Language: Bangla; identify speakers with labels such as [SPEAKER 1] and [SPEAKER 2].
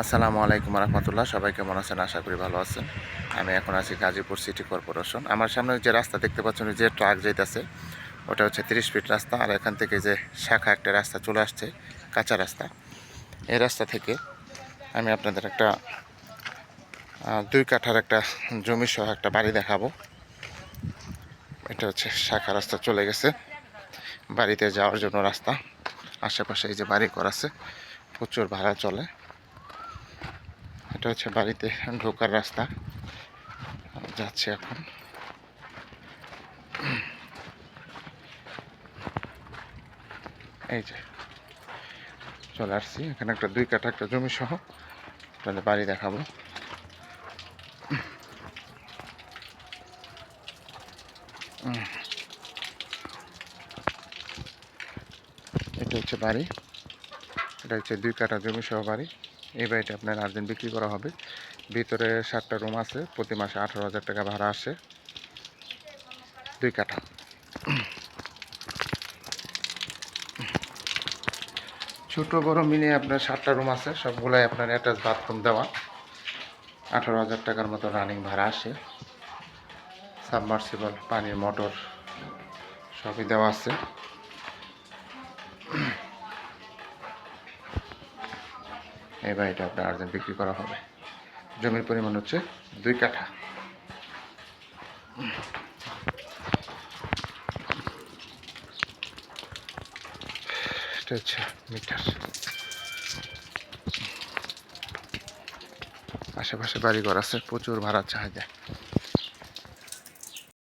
[SPEAKER 1] আসসালামু আলাইকুম রহমতুল্লাহ, সবাই কেমন আছেন? আশা করি ভালো আছেন। আমি এখন আছি গাজীপুর সিটি কর্পোরেশন। আমার সামনে যে রাস্তা দেখতে পাচ্ছেন যে ট্রাক যাইতেছে, ওটা হচ্ছে তিরিশ ফিট রাস্তা, আর এখান থেকে যে শাখা একটা রাস্তা চলে আসছে, কাঁচা রাস্তা। এই রাস্তা থেকে আমি আপনাদের একটা দুই কাঠার একটা জমি সহ একটা বাড়ি দেখাবো। এটা হচ্ছে শাখা রাস্তা চলে গেছে। বাড়িতে যাওয়ার জন্য রাস্তা। আশেপাশে এই যে বাড়ি করা আছে, প্রচুর ভাড়া চলে। এটা হচ্ছে বাড়িতে ঢোকার রাস্তা। যাচ্ছে এখন। এই যে, চলে আসছি। এখানে একটা দুই কাঠা একটা জমি সহ তাহলে বাড়ি দেখাবো। এটা হচ্ছে বাড়ি। এটা হচ্ছে দুই কাঠা জমি সহ বাড়ি। এই বাড়িটা আপনার আর্জেন্ট বিক্রি করা হবে। ভিতরে সাতটা রুম আছে, প্রতি মাসে আঠারো হাজার টাকা ভাড়া আসে। দুই কাঠা। ছোট বড় মিলিয়ে আপনার সাতটা রুম আছে, সবগুলাই আপনার অ্যাটাচ বাথরুম দেওয়া। আঠারো হাজার টাকার মতো রানিং ভাড়া আসে। সাবমার্সিবল, পানির মোটর সবই দেওয়া আছে। এই বাড়িটা আপনার আর্জেন্ট বিক্রি করা হবে। জমির পরিমাণ হচ্ছে দুই কাঠা। মিটার। আশেপাশে বাড়িঘর আছে, প্রচুর ভাড়া চাহিদা